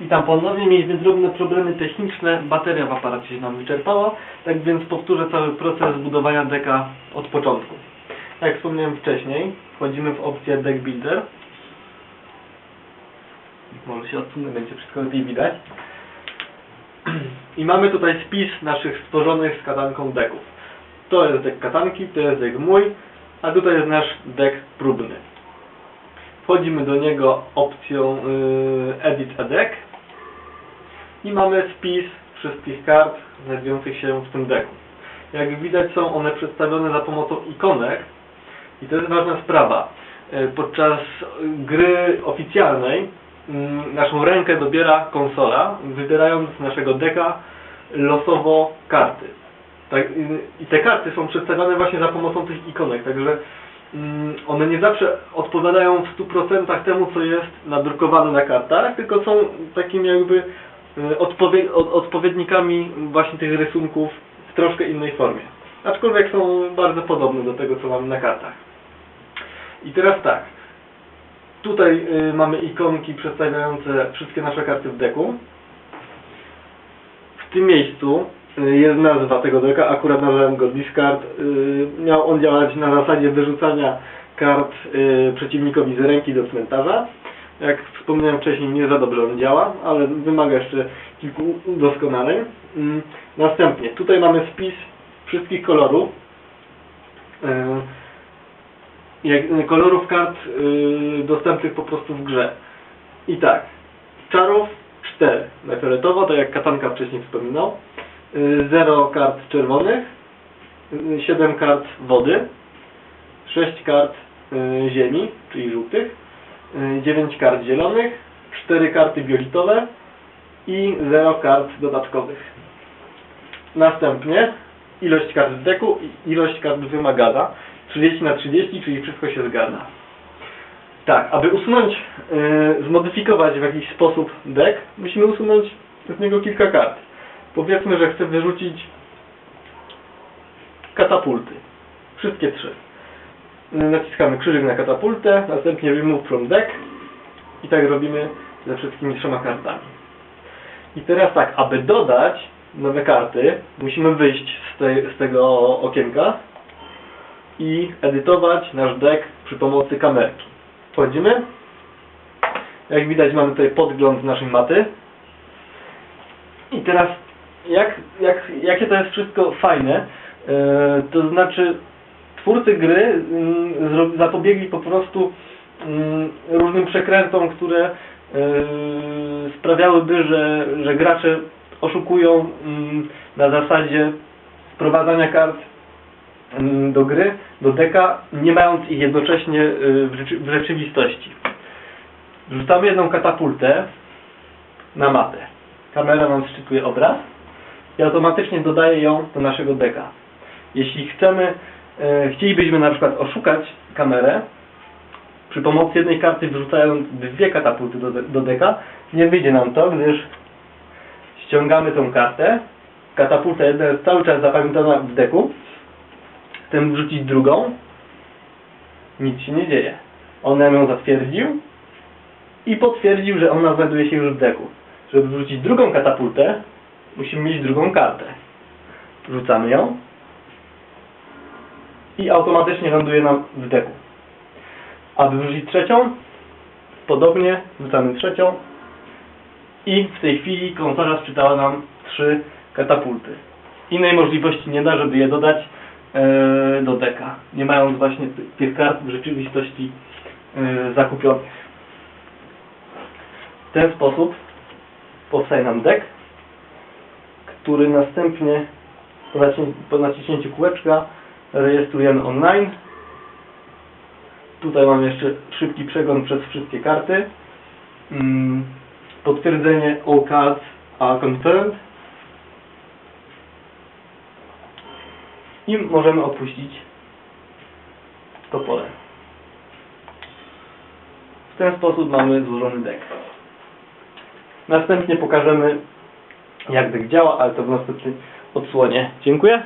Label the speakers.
Speaker 1: Witam ponownie. Mieliśmy drobne problemy techniczne. Bateria w aparacie się nam wyczerpała. Tak więc powtórzę cały proces budowania deka od początku. Tak jak wspomniałem wcześniej, wchodzimy w opcję Deck Builder. Może się odsunę, będzie wszystko lepiej widać. I mamy tutaj spis naszych stworzonych z katanką deków. To jest dek katanki, to jest dek mój, a tutaj jest nasz dek próbny. Wchodzimy do niego opcją y, Edit a Deck i mamy spis wszystkich kart znajdujących się w tym deku. Jak widać są one przedstawione za pomocą ikonek i to jest ważna sprawa. Y, Podczas gry oficjalnej mm, naszą rękę dobiera konsola, wybierając z naszego deka losowo karty. Tak, I te karty są przedstawiane właśnie za pomocą tych ikonek, także mm, one nie zawsze odpowiadają w 100% temu, co jest nadrukowane na kartach, tylko są takimi jakby odpowie, od, odpowiednikami właśnie tych rysunków w troszkę innej formie. Aczkolwiek są bardzo podobne do tego, co mamy na kartach. I teraz tak. Tutaj y, mamy ikonki przedstawiające wszystkie nasze karty w deku. W tym miejscu y, jest nazwa tego deka, akurat nazwałem go Discard. Y, Miał on działać na zasadzie wyrzucania kart przeciwnikowi z ręki do cmentarza. Jak wspomniałem wcześniej, nie za dobrze on działa, ale wymaga jeszcze kilku udoskonaleń. Mm, Następnie, tutaj mamy spis wszystkich kolorów. Y, jak, kolorów kart y, dostępnych po prostu w grze. I tak, czarów 4 na fioletowo, tak jak Katanka wcześniej wspominał. 0 kart czerwonych, 7 kart wody, 6 kart ziemi, czyli żółtych, 9 kart zielonych, 4 karty biolitowe i 0 kart dodatkowych. Następnie ilość kart w deku i ilość kart wymagana. 30 na 30, czyli wszystko się zgadza. Tak, aby usunąć, yy, zmodyfikować w jakiś sposób deck, musimy usunąć z niego kilka kart. Powiedzmy, że chcę wyrzucić katapulty. Wszystkie trzy. Yy, Naciskamy krzyżyk na katapultę, następnie remove from deck i tak robimy ze wszystkimi trzema kartami. I teraz tak, aby dodać nowe karty, musimy wyjść z, tej, z tego okienka i edytować nasz deck przy pomocy kamerki. Wchodzimy. Jak widać mamy tutaj podgląd naszej mapy. I teraz jak, jak, jakie to jest wszystko fajne, e, to znaczy twórcy gry mm, zapobiegli po prostu mm, różnym przekrętom, które e, sprawiałyby, że, że gracze oszukują mm, na zasadzie wprowadzania kart do gry, do deka, nie mając ich jednocześnie y, w, rzeczy, w rzeczywistości. Wrzucamy jedną katapultę na mapę. Kamera nam szczytuje obraz i automatycznie dodaje ją do naszego deka. Jeśli chcemy, chcielibyśmy na przykład oszukać kamerę, przy pomocy jednej karty wrzucając dwie katapulty do, do deka, nie wyjdzie nam to, gdyż ściągamy tą kartę, katapulta jedna jest cały czas zapamiętana w deku, chcemy wrzucić drugą, nic się nie dzieje. On nam ją zatwierdził i potwierdził, że ona znajduje się już w deku. Żeby wrzucić drugą katapultę, musimy mieć drugą kartę. Wrzucamy ją i automatycznie ląduje nam w deku. Aby wrzucić trzecią, podobnie wrzucamy trzecią i w tej chwili konsola sprzedała nam trzy katapulty. Innej możliwości nie da, żeby je dodać e, do deka, nie mając właśnie ty- tych kart w rzeczywistości e, zakupionych. W ten sposób powstaje nam dek, który następnie po, po naciśnięciu kółeczka rejestrujemy online. Tutaj mam jeszcze szybki przegląd przez wszystkie karty. Mm, Potwierdzenie all cards are confirmed. I możemy opuścić to pole. W ten sposób mamy złożony deck. Następnie pokażemy jak deck działa, ale to w następnej odsłonie. Dziękuję.